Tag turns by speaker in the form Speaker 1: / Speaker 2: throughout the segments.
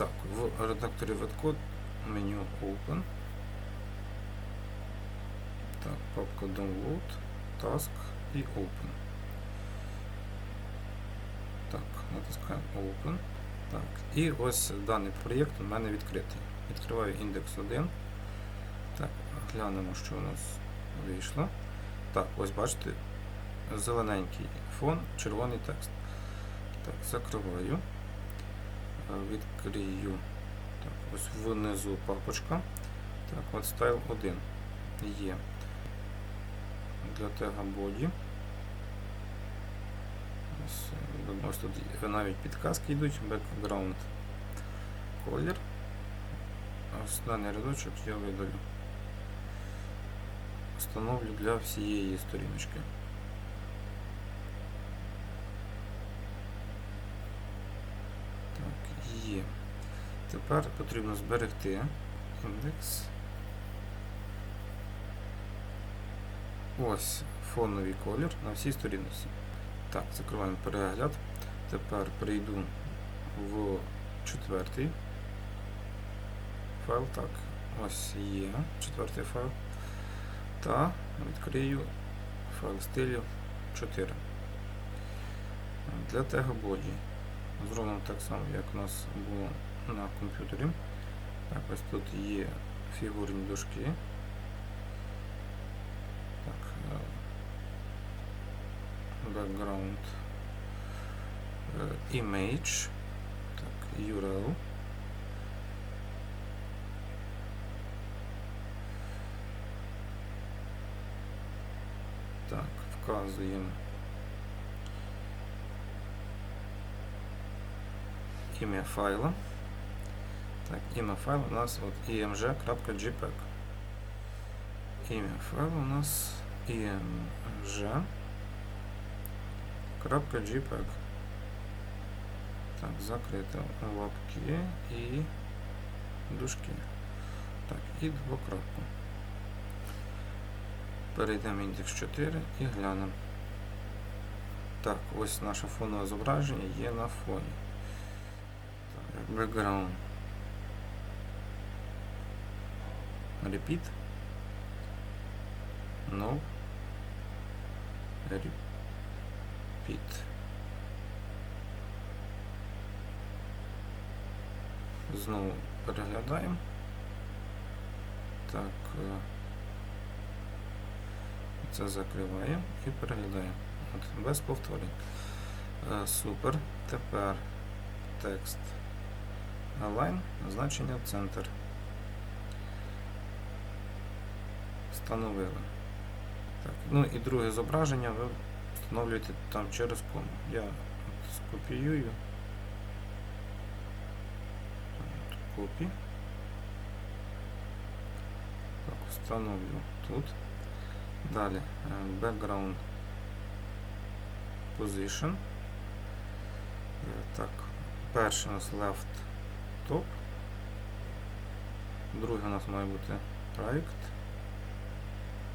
Speaker 1: Так, в редакторі WebCode меню Open. Так, папка Download, Task і Open. Так, натискаємо Open. Так, і ось даний проєкт у мене відкритий. Відкриваю індекс 1. Так, глянемо, що у нас вийшло. Так, ось бачите, зелененький фон, червоний текст. Так, закриваю. Відкрию. Так, ось внизу папочка. Так, от Style 1 є. Для тега body. Ось, тут навіть підказки йдуть, background колір. Ось даний рядочок я видалю. Встановлю для всієї сторіночки. Так, є. Тепер потрібно зберегти індекс. Ось фоновий колір на всій сторінці. Так, закриваємо перегляд. Тепер перейду в четвертий файл. Так, ось є четвертий файл. Та відкрию файл стилю 4. Для body. Зробимо так само, як у нас було на комп'ютері. Так, ось тут є фігурні дужки. Так, е, background е, image. Так, URL. Так, вказуємо ім'я файла. Так, ім'я файлу у нас от img.jpg. Ім'я файлу у нас img.jpg. Так, закрито лапки і дужки. Так, і двокрапку. Перейдемо в індекс 4 і глянемо. Так, ось наше фонове зображення є на фоні. Background. Repeat. No. Repeat. Знову переглядаємо. Так. е, Це закриваємо і переглядаємо. От, без повторень. Е, Супер. Тепер текст align, значення центр. Встановили. Так, ну і друге зображення ви встановлюєте там через кому. Я скопіюю. Копі. Так, встановлю тут. Далі е, background position. Е, Так, перший у нас left top. Другий у нас має бути right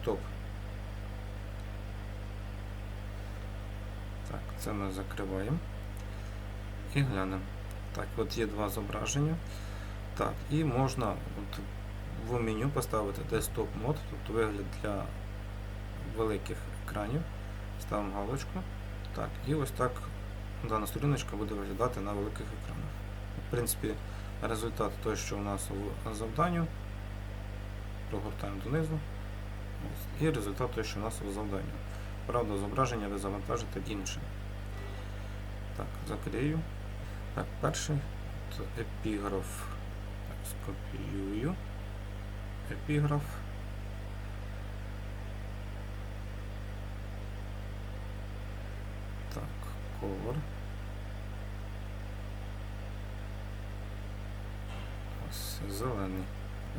Speaker 1: top. Так, це ми закриваємо і глянемо. Так, от є два зображення. Так, і можна от в меню поставити desktop мод, тобто вигляд для великих екранів. Ставимо галочку. Так, і ось так дана сторіночка буде виглядати на великих екранах. В принципі, результат той, що у нас в завданню. Прогортаємо донизу. І результат той, що у нас в завданні. Правда, зображення ви завантажите інше. Так, закрию. Так, перший це епіграф. Так, скопіюю. Епіграф. Так, ковер. Зелений.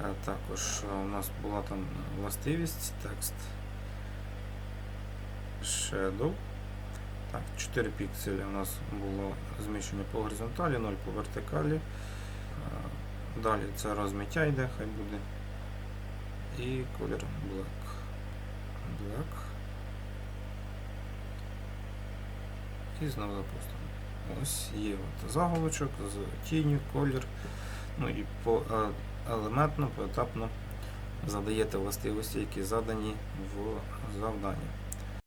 Speaker 1: Е, Також е, у нас була там властивість, текст Shadow. Так, 4 пікселі у нас було зміщення по горизонталі, 0 по вертикалі. Е, Далі це розмиття йде, хай буде. І колір black. Black. І знову запустимо. Ось є от заголовочок з тінню, колір. Ну і по е, елементно, поетапно задаєте властивості, які задані в завданні.